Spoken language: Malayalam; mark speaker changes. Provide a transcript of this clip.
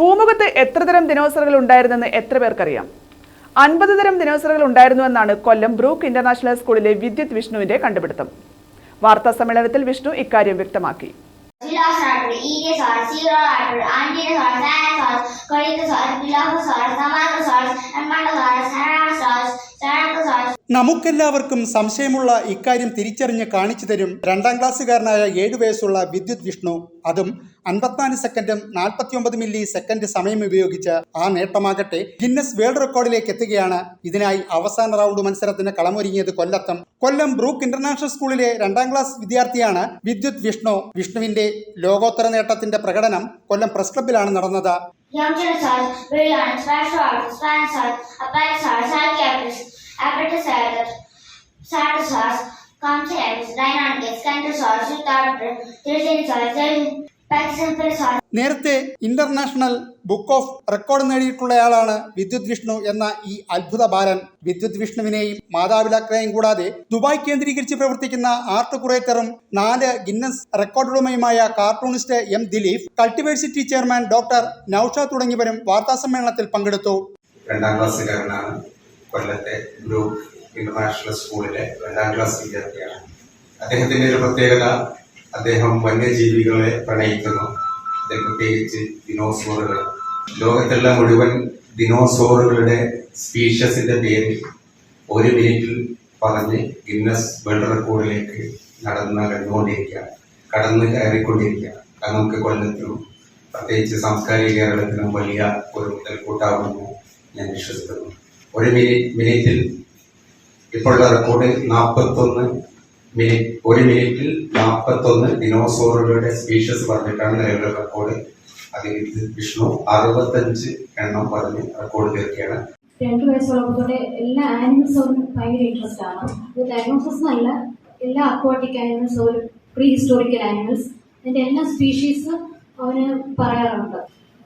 Speaker 1: ഭൂമുഖത്ത് എത്ര തരം ദിനോസറുകൾ ഉണ്ടായിരുന്നെന്ന് എത്ര പേർക്കറിയാം? അൻപത് തരം ദിനോസറുകൾ ഉണ്ടായിരുന്നുവെന്നാണ് കൊല്ലം ബ്രൂക്ക് ഇന്റർനാഷണൽ സ്കൂളിലെ വിദ്യുത് വിഷ്ണുവിന്റെ കണ്ടുപിടുത്തം. വാർത്താ സമ്മേളനത്തിൽ വിഷ്ണു ഇക്കാര്യം വ്യക്തമാക്കി.
Speaker 2: Ankylosaurus, Tyrannosaurus, Corythosaurus, Dilophosaurus, Amatosaurus, Edmontosaurus, Tyrannosaurus, Tyrannosaurus,
Speaker 3: നമുക്കെല്ലാവർക്കും സംശയമുള്ള ഇക്കാര്യം തിരിച്ചറിഞ്ഞ് കാണിച്ചു തരും രണ്ടാം ക്ലാസ്സുകാരനായ ഏഴു വയസ്സുള്ള വിദ്യുത് വിഷ്ണു. അതും അൻപത്തിനാല് സെക്കൻഡും നാൽപ്പത്തിയൊമ്പത് മില്ലി സെക്കൻഡ് സമയം ഉപയോഗിച്ച് ആ നേട്ടമാകട്ടെ. ഗിന്നസ് വേൾഡ് റെക്കോർഡിലേക്ക് എത്തുകയാണ്. ഇതിനായി അവസാന റൗണ്ട് മത്സരത്തിന് കളമൊരുങ്ങിയത് കൊല്ലത്തും. കൊല്ലം ബ്രൂക്ക് ഇന്റർനാഷണൽ സ്കൂളിലെ രണ്ടാം ക്ലാസ് വിദ്യാർത്ഥിയാണ് വിദ്യുത് വിഷ്ണു. വിഷ്ണുവിന്റെ ലോകോത്തര നേട്ടത്തിന്റെ പ്രകടനം കൊല്ലം പ്രസ് ക്ലബിലാണ് നടന്നത്.
Speaker 2: Baryonyx, Spinosaurus, Spinosaurus, Apatosaurus, Archaeopteryx, Apatosaurus, Compsognathus, Deinonychus, Kentrosaurus, Pachycephalosaurus,
Speaker 3: നേരത്തെ ഇന്റർനാഷണൽ ബുക്ക് ഓഫ് റെക്കോർഡ് നേടിയിട്ടുള്ളയാളാണ് വിദ്യുത് വിഷ്ണു എന്ന ഈ അത്ഭുത ബാലൻ. വിദ്യുത് വിഷ്ണുവിനെയും മാതാപിതാക്കളെയും കൂടാതെ ദുബായ് കേന്ദ്രീകരിച്ച് പ്രവർത്തിക്കുന്ന ആർട്ട് കുറേറ്ററും നാല് Guinness റെക്കോർഡുകളുമയുമായ cartoonist M Dileep cultiversity chairman doctor Nousha തുടങ്ങിയവരും വാർത്താ സമ്മേളനത്തിൽ പങ്കെടുത്തു.
Speaker 4: രണ്ടാം ക്ലാസ്സുകാരനാണ് കൊല്ലത്തെ ഗ്രൂപ്പ് ഇന്റർനാഷണൽ സ്കൂളിലെ രണ്ടാം ക്ലാസ് വിദ്യാർത്ഥിയാണ്. അദ്ദേഹത്തിന്റെ ഒരു പ്രത്യേകത അദ്ദേഹം വന്യജീവികളെ പ്രണയിക്കുന്നു. അതിൽ പ്രത്യേകിച്ച് ദിനോസോറുകൾ ലോകത്തുള്ള മുഴുവൻ ദിനോസോറുകളുടെ സ്പീഷ്യസിന്റെ പേര് ഒരു മിനിറ്റിൽ പറഞ്ഞ് ഗിന്നസ് വേൾഡ് റെക്കോർഡിലേക്ക് നടന്ന് കണ്ടുകൊണ്ടിരിക്കുക കടന്ന് കയറിക്കൊണ്ടിരിക്കുകയാണ്. അത് നമുക്ക് കൊല്ലത്തിനും പ്രത്യേകിച്ച് സാംസ്കാരിക കേരളത്തിനും വലിയ ഒരു മുതൽക്കൂട്ടാകുമെന്ന് ഞാൻ വിശ്വസിക്കുന്നു. ഒരു മിനിറ്റ് മിനിറ്റിൽ. ഇപ്പോഴുള്ള റെക്കോർഡ് നാൽപ്പത്തൊന്ന് മിനിറ്റ് ഒരു മിനിറ്റിൽ നാൽപ്പത്തൊന്ന് ഡിനോസോറുകളുടെ സ്പീഷ്യസ് പറഞ്ഞിട്ടാണ് നിലവിലെ റെക്കോർഡ് അതിൽ വിഷ്ണു അറുപത്തഞ്ച് എണ്ണം പറഞ്ഞ് റെക്കോർഡ് തീർക്കുകയാണ്.
Speaker 5: രണ്ട് വയസ്സുള്ളപ്പോൾ എല്ലാ ആനിമൽസും ഭയങ്കര ഇൻട്രസ്റ്റ് ആണ്. ഇത് ഡയഗ്നോസിസ് അല്ല എല്ലാ aquatic animals pre historical animals അതിന്റെ എല്ലാ സ്പീഷീസ് അവന് പറയാറുണ്ട്.